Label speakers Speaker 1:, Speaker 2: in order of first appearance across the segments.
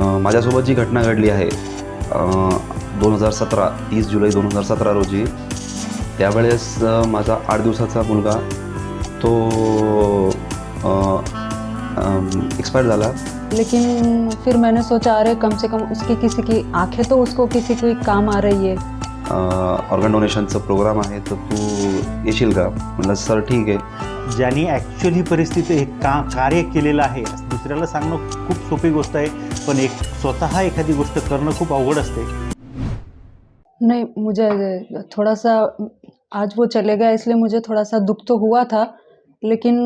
Speaker 1: माझ्यासोबत जी घटना घडली आहे दोन हजार सतरा तीस जुलै दोन हजार सतरा रोजी त्यावेळेस माझा आठ दिवसाचा मुलगा तो एक्सपायर झाला.
Speaker 2: लेकिन फिर मैंने सोचा अरे कम से कम उसकी किसी की आंखें तो उसको किसी की काम आ रही है.
Speaker 1: ऑर्गन डोनेशनचं प्रोग्राम आहे तर तू येशील का. म्हणलं सर ठीक आहे.
Speaker 3: ज्यांनी ॲक्च्युअली परिस्थिती हे का कार्य केलेलं आहे दुसऱ्याला सांगणं खूप सोपी गोष्ट आहे पण एक स्वतः एखादी गोष्ट करणं खूप अवघड असते.
Speaker 2: नहीं मुझे थोड़ा सा आज वो चले गया इसलिए मुझे थोड़ा सा दुख तो हुआ था लेकिन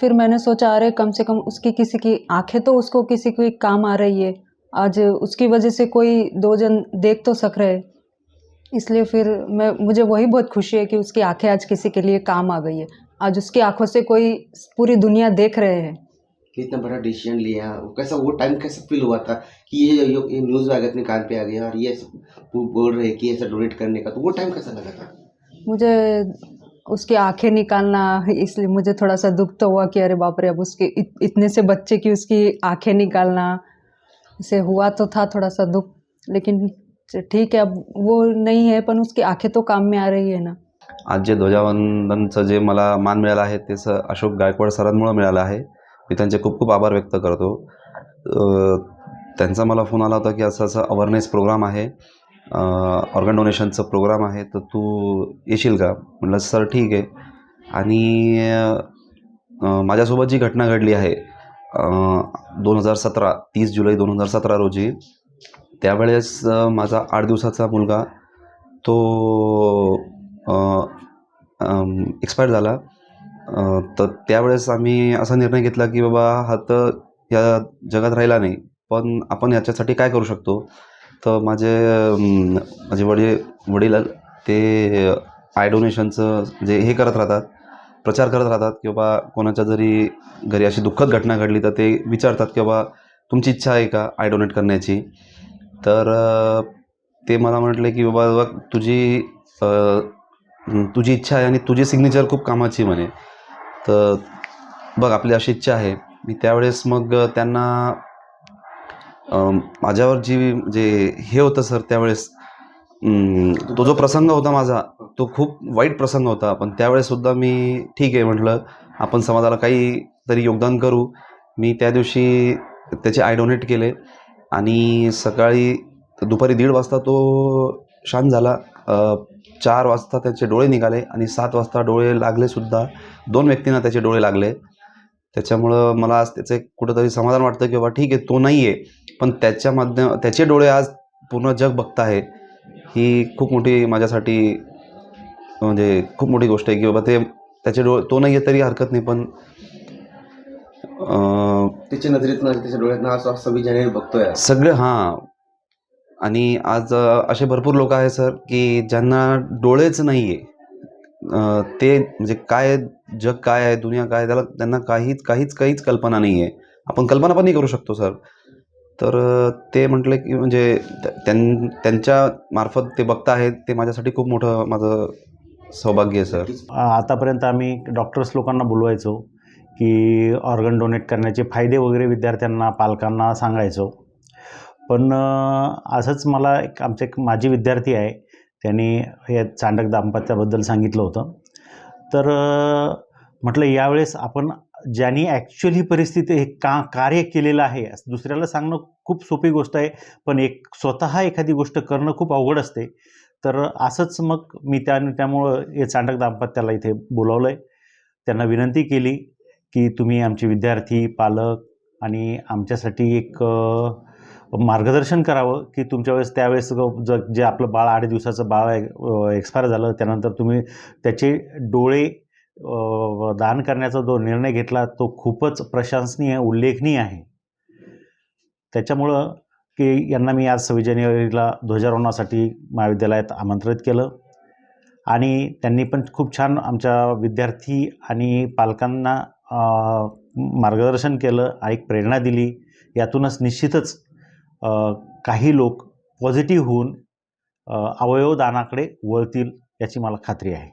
Speaker 2: फिर मैंने सोचा अरे कम से कम उसकी किसी की आँखें तो उसको किसी की काम आ रही है। आज उसकी वजह से कोई दो जन देख तो सक रहे इसलिए फिर मैं मुझे वही बहुत खुशी है कि उसकी आँखें आज किसी के लिए काम आ गई है। आज उसकी आँखों से कोई पूरी दुनिया देख रहे हैं।
Speaker 4: कि इतना बड़ा डिसीज़न लिया वो कैसा वो टाइम कैसा फील हुआ था कि ये ये, ये न्यूज़ गया अपने कान पे आ गया और ये बोल रहे हैं कि ऐसा डोनेट करने का तो वो टाइम कैसा लगा था?
Speaker 2: मुझे उसकी आँखें निकालना इसलिए मुझे थोड़ा सा दुख तो हुआ कि अरे बाप रे अब उसके इत, इतने से बच्चे की उसकी आँखें निकालना से हुआ तो था थोड़ा सा दुख लेकिन ठीक आहे अब वो नहीं है पण उसकी आखे तो काम में आ रही है ना।
Speaker 1: आज जे ध्वजावंदनचं जे मला मान मिळालं आहे ते स अशोक गायकवाड सरांमुळं मिळालं आहे. मी त्यांचे खूप खूप आभार व्यक्त करतो. त्यांचा मला फोन आला होता की असं असं अवेअरनेस प्रोग्राम आहे. ऑर्गन डोनेशनचं प्रोग्राम आहे तर तू येशील का? म्हटलं सर ठीक आहे. आणि माझ्यासोबत जी घटना घडली आहे दोन हजार सतरा तीस जुलै दोन हजार सतरा रोजी त्यावेळेस माझा आठ दिवसाचा मुलगा तो एक्सपायर झाला. तर त्यावेळेस आम्ही असा निर्णय घेतला की बाबा हा तर या जगात राहिला नाही पण आपण याच्यासाठी काय करू शकतो? तर माझे माझे वडील वडील ते आय डोनेशनचं जे हे करत राहतात प्रचार करत राहतात की बाबा कोणाच्या जरी घरी अशी दुःखद घटना घडली तर ते विचारतात की बाबा तुमची इच्छा आहे का आय डोनेट करण्याची? तर ते मला म्हटले की बाबा बघ तुझी तुझी इच्छा आहे आणि तुझी सिग्नेचर खूप कामाची म्हणे. तर बघ आपली अशी इच्छा आहे. मी त्यावेळेस मग त्यांना माझ्यावर जी जे हे होतं सर त्यावेळेस तो जो प्रसंग होता माझा तो खूप वाईट प्रसंग होता. पण त्यावेळेससुद्धा मी ठीक आहे म्हटलं. आपण समाजाला काही तरी योगदान करू. मी त्या दिवशी त्याचे आय डोनेट केले. आणि सकाळी दुपारी दीड वाजता तो शांत झाला. चार वाजता त्याचे डोळे निघाले आणि सात वाजता डोळे लागलेसुद्धा दोन व्यक्तींना त्याचे डोळे लागले. त्याच्यामुळं मला आज त्याचं एक कुठंतरी समाधान वाटतं की बाबा ठीक आहे तो नाही आहे पण त्याच्या माध्यम त्याचे डोळे आज पूर्ण जग बघत आहे ही खूप मोठी माझ्यासाठी म्हणजे खूप मोठी गोष्ट आहे की बाबा ते त्याचे डोळे तो नाही आहे तरी हरकत नाही. पण
Speaker 4: त्याच्या नजरेतनं त्याच्या डोळ्यातनं असं असं विजयाने बघतोय.
Speaker 1: सगळे हां. आणि आज असे भरपूर लोक आहे सर की ज्यांना डोळेच नाही आहे ते म्हणजे काय जग काय आहे दुनिया काय आहे, त्याला त्यांना काहीच काहीच काहीच कल्पना नाही आहे आपण कल्पना पण नाही करू शकतो सर. तर ते म्हटले की म्हणजे त्या- त्यां त्यांच्या मार्फत ते बघता आहेत ते माझ्यासाठी खूप मोठं माझं सौभाग्य आहे सर.
Speaker 3: आतापर्यंत आम्ही डॉक्टर्स लोकांना बोलवायचो. की ऑर्गन डोनेट करण्याचे फायदे वगैरे विद्यार्थ्यांना पालकांना सांगायचो. पण असंच मला एक आमचे एक माजी विद्यार्थी आहे त्यांनी हे चांडक दाम्पत्याबद्दल सांगितलं होतं. तर म्हटलं यावेळेस आपण ज्यांनी ॲक्च्युअली परिस्थिती हे का कार्य केलेलं आहे दुसऱ्याला सांगणं खूप सोपी गोष्ट आहे पण एक स्वतः एखादी गोष्ट करणं खूप अवघड असते. तर असंच मग मी त्या त्यामुळं हे चांडक दाम्पत्याला इथे बोलावलं आहे त्यांना विनंती केली. की तुम्ही आमचे विद्यार्थी पालक आणि आमच्यासाठी एक मार्गदर्शन करावं की तुमच्या वेळेस त्यावेळेस ज जे आपलं बाळ आठ दिवसाचं बाळ एक्सपायर झालं त्यानंतर तुम्ही त्याचे डोळे दान करण्याचा जो निर्णय घेतला तो खूपच प्रशंसनीय उल्लेखनीय आहे. त्याच्यामुळं की यांना मी आज सव्वीस जानेवारीला ध्वजारोहणासाठी महाविद्यालयात आमंत्रित केलं आणि त्यांनी पण खूप छान आमच्या विद्यार्थी आणि पालकांना मार्गदर्शन केलं आणि एक प्रेरणा दिली. यातूनच निश्चितच काही लोक पॉझिटिव्ह होऊन अवयवदानाकडे वळतील याची मला खात्री आहे.